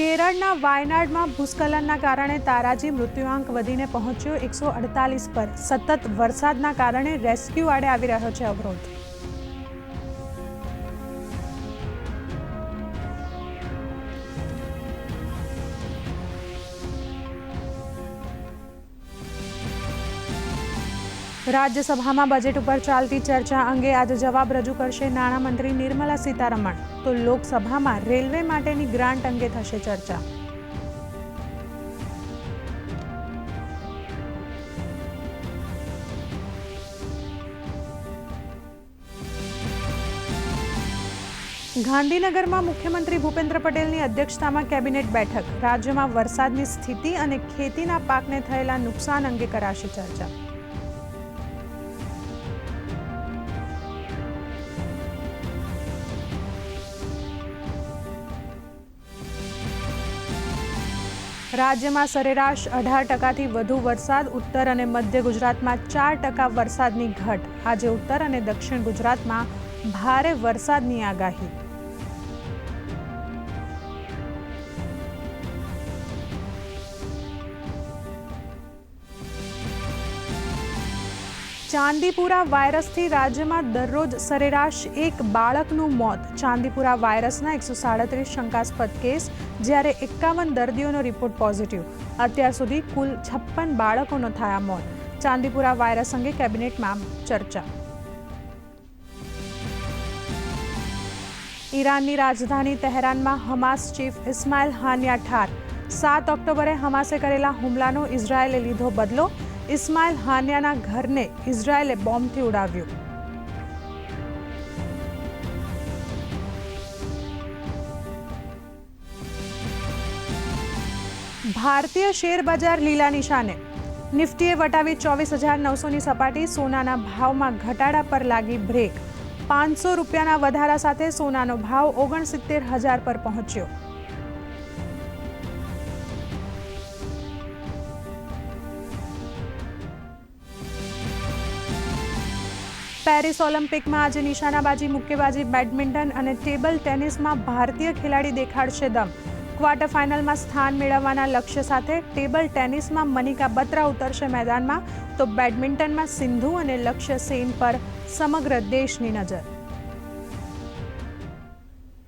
કેરળના વાયનાડમાં ભૂસ્ખલનના કારણે તારાજી મૃત્યુઆંક વધીને પહોંચ્યો. એકસો અડતાલીસ પર સતત વરસાદના કારણે રેસ્ક્યુ આડે આવી રહ્યો છે અવરોધ. રાજ્યસભામાં બજેટ ઉપર ચાલતી ચર્ચા અંગે આજે જવાબ રજૂ કરશે નાણામંત્રી નિર્મલા સીતારમણ. તો લોકસભામાં રેલવે માટેની ગ્રાન્ટ અંગે થશે ચર્ચા. ગાંધીનગરમાં મુખ્યમંત્રી ભૂપેન્દ્ર પટેલની અધ્યક્ષતામાં કેબિનેટ બેઠક. રાજ્યમાં વરસાદની સ્થિતિ અને ખેતીના પાકને થયેલા નુકસાન અંગે કરાશે ચર્ચા. રાજ્યમાં સરેરાશ અઢાર ટકાથી વધુ વરસાદ, ઉત્તર અને મધ્ય ગુજરાતમાં ચાર ટકા વરસાદની ઘટ. આજે ઉત્તર અને દક્ષિણ ગુજરાતમાં ભારે વરસાદની આગાહી. ચાંદીપુરા વાયરસથી રાજ્યમાં દરરોજ સરેરાશ એક બાળકનું મોત. ચાંદીપુરા વાયરસના એકસો સાડત્રીસ શંકાસ્પદ કેસ, જ્યારે એકાવન દર્દીઓનો રિપોર્ટ પોઝિટિવ. અત્યાર સુધી કુલ છપ્પન બાળકોનો થયા મોત. ચાંદીપુરા વાયરસ અંગે કેબિનેટમાં ચર્ચા. ઈરાનની રાજધાની તહેરાનમાં હમાસ ચીફ ઇસ્માઇલ હાનિયા ઠાર. સાત ઓક્ટોબરે હમાસે કરેલા હુમલાનો ઇઝરાયેલે લીધો બદલો. ઇસ્માઇલ હાનિયાના ઘરને ઇઝરાયેલે બોમ્બથી ઉડાવ્યું. ભારતીય શેર બજાર લીલા નિશાને. નિફ્ટીએ વટાવી ચોવીસ હજાર નવસોની સપાટી સોનાના ભાવમાં ઘટાડા પર લાગી બ્રેક. પાંચસો રૂપિયાના વધારા સાથે સોનાનો ભાવ ઓગણસિત્તેર હજાર પર પહોંચ્યો. પેરિસ ઓલિમ્પિકમાં આજે નિશાનાબાજી, મુક્કેબાજી, બેડમિન્ટન અને ટેબલ ટેનિસમાં ભારતીય ખેલાડી દેખાડશે દમ. ક્વાર્ટર ફાઇનલમાં સ્થાન મેળવવાના લક્ષ્ય સાથે ટેબલ ટેનિસમાં મનિકા બત્રા ઉતરશે મેદાનમાં. તો બેડમિન્ટનમાં સિંધુ અને લક્ષ્ય સેન પર સમગ્ર દેશની નજર.